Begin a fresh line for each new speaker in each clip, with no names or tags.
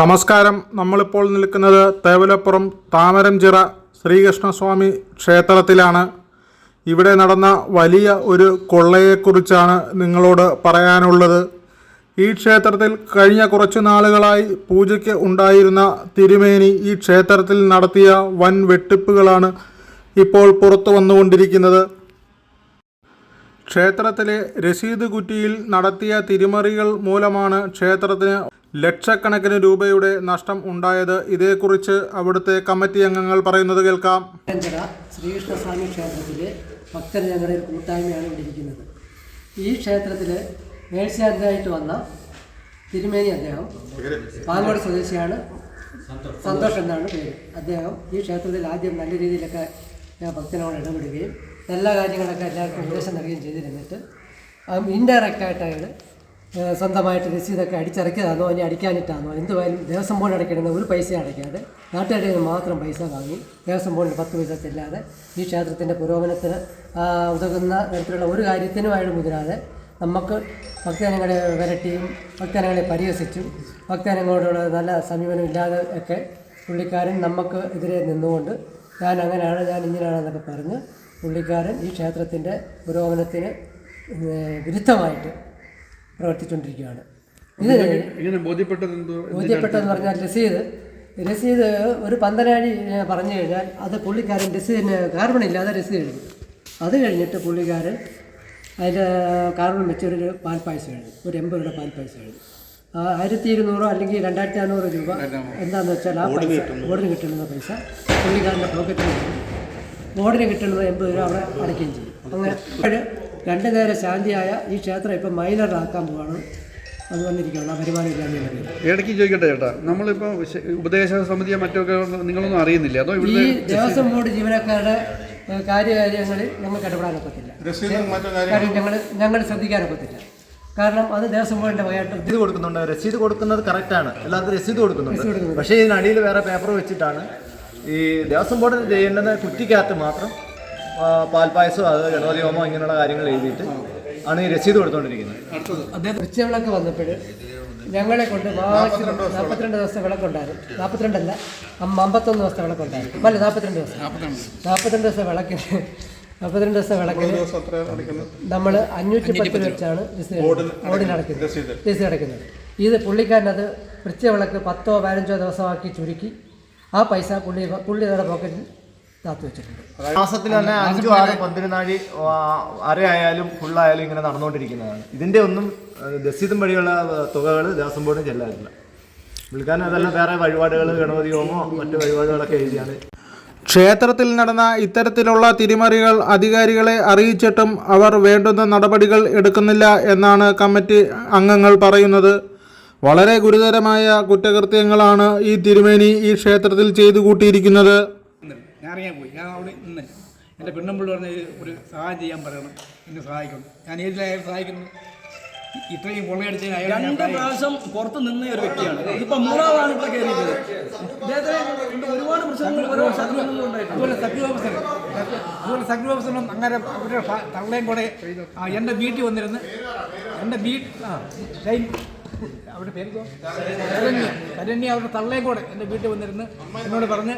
നമസ്കാരം. നമ്മളിപ്പോൾ നിൽക്കുന്നത് തേവലപ്പുറം താമരംചിറ ശ്രീകൃഷ്ണസ്വാമി ക്ഷേത്രത്തിലാണ്. ഇവിടെ നടന്ന വലിയ ഒരു കൊള്ളയെക്കുറിച്ചാണ് നിങ്ങളോട് പറയാനുള്ളത്. ഈ ക്ഷേത്രത്തിൽ കഴിഞ്ഞ കുറച്ച് നാളുകളായി പൂജയ്ക്ക് ഉണ്ടായിരുന്ന തിരുമേനി ഈ ക്ഷേത്രത്തിൽ നടത്തിയ വൻ വെട്ടിപ്പുകളാണ് ഇപ്പോൾ പുറത്തു വന്നുകൊണ്ടിരിക്കുന്നത്. ക്ഷേത്രത്തിലെ രസീത് കുറ്റിയിൽ നടത്തിയ തിരിമറികൾ മൂലമാണ് ക്ഷേത്രത്തിന് ലക്ഷക്കണക്കിന് രൂപയുടെ നഷ്ടം ഉണ്ടായത് ഇതേക്കുറിച്ച് അവിടുത്തെ കമ്മിറ്റി അംഗങ്ങൾ പറയുന്നത് കേൾക്കാം.
ശ്രീകൃഷ്ണസ്വാമി ക്ഷേത്രത്തിലെ ഭക്തജനങ്ങളുടെ ഒരു കൂട്ടായ്മയാണ് ഇവിടെ ഇരിക്കുന്നത്. ഈ ക്ഷേത്രത്തിൽ മേഴ്സിയാന്തായിട്ട് വന്ന തിരുമേനി അദ്ദേഹം പാങ്ങോട് സ്വദേശിയാണ്. സന്തോഷ് എന്നാണ് പേര്. അദ്ദേഹം ഈ ക്ഷേത്രത്തിൽ ആദ്യം നല്ല രീതിയിലൊക്കെ ഭക്തനോട് ഇടപെടുകയും എല്ലാ കാര്യങ്ങളൊക്കെ എല്ലാവർക്കും ഉപദേശം നൽകുകയും ചെയ്തിരുന്നിട്ട് ഇൻഡയറക്റ്റ് ആയിട്ട് അയാൾ സ്വന്തമായിട്ട് രസീതൊക്കെ അടിച്ചിറക്കിയതാണോ ഇനി അടിക്കാനിട്ടാണോ? എന്തുവായാലും ദേവസ്വം ബോർഡ് അടയ്ക്കണമെന്ന് ഒരു പൈസ അടയ്ക്കാതെ നാട്ടുകാരുടെ നിന്ന് മാത്രം പൈസ വാങ്ങി ദേവസ്വം ബോർഡിന് പത്ത് പൈസ ചെല്ലാതെ ഈ ക്ഷേത്രത്തിന്റെ പുരോഗമനത്തിന് ഉതകുന്ന തരത്തിലുള്ള ഒരു കാര്യത്തിനുമായിട്ട് മുതിരാതെ നമുക്ക് ഭക്തജനങ്ങളെ വരട്ടിയും ഭക്തജനങ്ങളെ പരിഹസിച്ചും ഭക്തജനങ്ങളോടുള്ള നല്ല സമീപനം ഇല്ലാതെ ഒക്കെ പുള്ളിക്കാരൻ നമുക്ക് എതിരെ നിന്നുകൊണ്ട് ഞാൻ അങ്ങനെയാണ് ഞാൻ ഇങ്ങനെയാണെന്നൊക്കെ പറഞ്ഞ് പുള്ളിക്കാരൻ ഈ ക്ഷേത്രത്തിന്റെ പുരോഗമനത്തിന് വിരുദ്ധമായിട്ട് പ്രവർത്തിച്ചുകൊണ്ടിരിക്കുകയാണ്. ഇത്
ബോധ്യപ്പെട്ടതെന്ന് ബോധ്യപ്പെട്ടത്
പറഞ്ഞാൽ രസീത് രസീത് ഒരു പന്തലാഴി പറഞ്ഞു കഴിഞ്ഞാൽ അത് പുള്ളിക്കാരൻ രസീതിന് കാർബൺ ഇല്ലാതെ രസീത് എഴുതി. അത് കഴിഞ്ഞിട്ട് പുള്ളിക്കാരൻ അതിന്റെ കാർബൺ വെച്ച് ഒരു പാൽപ്പായസം എഴുതി. ഒരു എൺപത് രൂപ പാൽപ്പായസം എഴുതി. ആ, ആയിരത്തി ഇരുന്നൂറോ അല്ലെങ്കിൽ രണ്ടായിരത്തി അഞ്ഞൂറ് രൂപ എന്താണെന്ന് വെച്ചാൽ ആ പൈസ ബോർഡിന് കിട്ടുന്ന പൈസ പുള്ളിക്കാരന്റെ പോക്കറ്റിൽ ബോർഡിന് കിട്ടുന്നത് എൺപത് രൂപ അവിടെ അടയ്ക്കുകയും ചെയ്യും. അങ്ങനെ രണ്ട് നേരം ശാന്തിയായ ഈ ക്ഷേത്രം ഇപ്പം മൈനറാക്കാൻ പോവാണ്. അത് വന്നിരിക്കുകയാണ് ആ ഇല്ലാതെ
ഇടയ്ക്ക് ചോദിക്കട്ടെ ചേട്ടാ നമ്മളിപ്പോൾ ഉപദേശ സമിതിയോ മറ്റൊക്കെ നിങ്ങളൊന്നും അറിയുന്നില്ല? അതോ
ഈ ദേവസ്വം ബോർഡ് ജീവനക്കാരുടെ കാര്യകാര്യങ്ങളിൽ ഞങ്ങൾക്ക് ഇടപെടാനൊക്കത്തില്ല. കാര്യം ഞങ്ങൾ ഞങ്ങൾ ശ്രദ്ധിക്കാനൊക്കത്തില്ല. കാരണം അത് ദേവസ്വം ബോർഡിന്റെ വകയായിട്ട്
രസീത് കൊടുക്കുന്നുണ്ട്. രസീത് കൊടുക്കുന്നത് കറക്റ്റാണ് എല്ലാവർക്കും രസീത് കൊടുക്കുന്നുണ്ട്. പക്ഷേ ഇതിനടിയിൽ വേറെ പേപ്പർ വെച്ചിട്ടാണ് ഈ ദേവസ്വം ബോർഡ് ചെയ്യേണ്ടത് കുറ്റിക്കകത്ത് മാത്രം. ആ, പാൽപ്പായസമോ അത് ഗണപതി ഹോമോ ഇങ്ങനെയുള്ള കാര്യങ്ങൾ എഴുതിയിട്ട് ആണ് ഈ രസീത് കൊടുത്തുകൊണ്ടിരിക്കുന്നത്
അദ്ദേഹം ഉച്ചവിളക്ക് വന്നപ്പോൾ ഞങ്ങളെ കൊണ്ട് മാക്സിമം നാൽപ്പത്തിരണ്ട് ദിവസത്തെ വിളക്കുണ്ടായിരുന്നു. നാൽപ്പത്തിരണ്ടല്ല അമ്പ അമ്പത്തൊന്ന് ദിവസത്തെ വിളക്കുണ്ടായിരുന്നു. അല്ല നാൽപ്പത്തിരണ്ട് ദിവസം. നാൽപ്പത്തിരണ്ട് ദിവസം. വിളക്കിന് നാൽപ്പത്തിരണ്ട് ദിവസം വിളക്കിന് നമ്മൾ അഞ്ഞൂറ്റി പത്ത് രൂപ വെച്ചാണ് ഓടിന് നടക്കുന്നത്. രസീത്. അടയ്ക്കുന്നത് ഇത് പുള്ളിക്കാരനത് വൃശ്ചവിളക്ക് പത്തോ പതിനഞ്ചോ ദിവസമാക്കി ചുരുക്കി. ആ പൈസ പുള്ളി പുള്ളിയുടെ പോക്കറ്റിൽ താത്തു വെച്ചിട്ടുണ്ട്.
മാസത്തിൽ തന്നെ അഞ്ചു ആറ് പന്തിരുന്നാഴി അരയായാലും ഫുള്ളായാലും ഇങ്ങനെ നടന്നുകൊണ്ടിരിക്കുന്നതാണ്. ഇതിന്റെ ഒന്നും രസീതും വഴിയുള്ള തുകകൾ ദേവസ്വം ബോർഡിന് ചെല്ലാറില്ല. വിളിക്കാൻ അതെല്ലാം വേറെ വഴിപാടുകൾ ഗണപതി ഹോമോ മറ്റു വഴിപാടുകളൊക്കെ എഴുതിയാണ്.
ക്ഷേത്രത്തിൽ നടന്ന ഇത്തരത്തിലുള്ള തിരിമറികൾ അധികാരികളെ അറിയിച്ചിട്ടും അവർ വേണ്ടുന്ന നടപടികൾ എടുക്കുന്നില്ല എന്നാണ് കമ്മിറ്റി അംഗങ്ങൾ പറയുന്നത്. വളരെ ഗുരുതരമായ കുറ്റകൃത്യങ്ങളാണ് ഈ തിരുമേനി ഈ ക്ഷേത്രത്തിൽ ചെയ്തു കൂട്ടിയിരിക്കുന്നത്
ഞാൻ പോയി. ഞാൻ അവിടെ നിന്ന് എന്റെ പെണ്ണുമ്പിള്ളി പറഞ്ഞ ഒരു- സഹായം ചെയ്യാൻ പറയണം. എന്നെ സഹായിക്കണം. ഞാൻ ഏതിലായാലും സഹായിക്കുന്നു? ഇത്രയും കൊള്ളയടിച്ചതിന്
രണ്ട്. പ്രാവശ്യം പുറത്ത് നിന്ന ഒരു വ്യക്തിയാണ്. ഇതിപ്പോ മൂന്നാമതാണ് ഇവിടെ കയറിയത് ഒരുപാട് പ്രശ്നങ്ങൾ
അതുപോലെ സക്രി ഓഫീസർ അതുപോലെ സക്രി ഓഫീസറും അങ്ങനെ അവരുടെ തള്ളയും കൂടെ എന്റെ വീട്ടിൽ വന്നിരുന്ന് എന്റെ വീട്ട് ആ അവരുടെ പേര് കരണ്യ ശരണ്യ. അവരുടെ തള്ളയും കൂടെ എന്റെ വീട്ടിൽ വന്നിരുന്ന് എന്നോട് പറഞ്ഞ്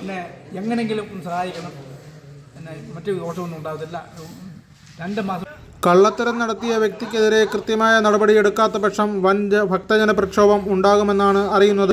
എന്നെ എങ്ങനെങ്കിലും ഒന്ന് സഹായിക്കണം. എന്നെ മറ്റു ദോഷമൊന്നും ഉണ്ടാകത്തില്ല രണ്ട് മാസം
കള്ളത്തരം നടത്തിയ വ്യക്തിക്കെതിരെ കൃത്യമായ നടപടിയെടുക്കാത്ത പക്ഷം വൻ ഭക്തജന പ്രക്ഷോഭം ഉണ്ടാകുമെന്നാണ് അറിയുന്നത്.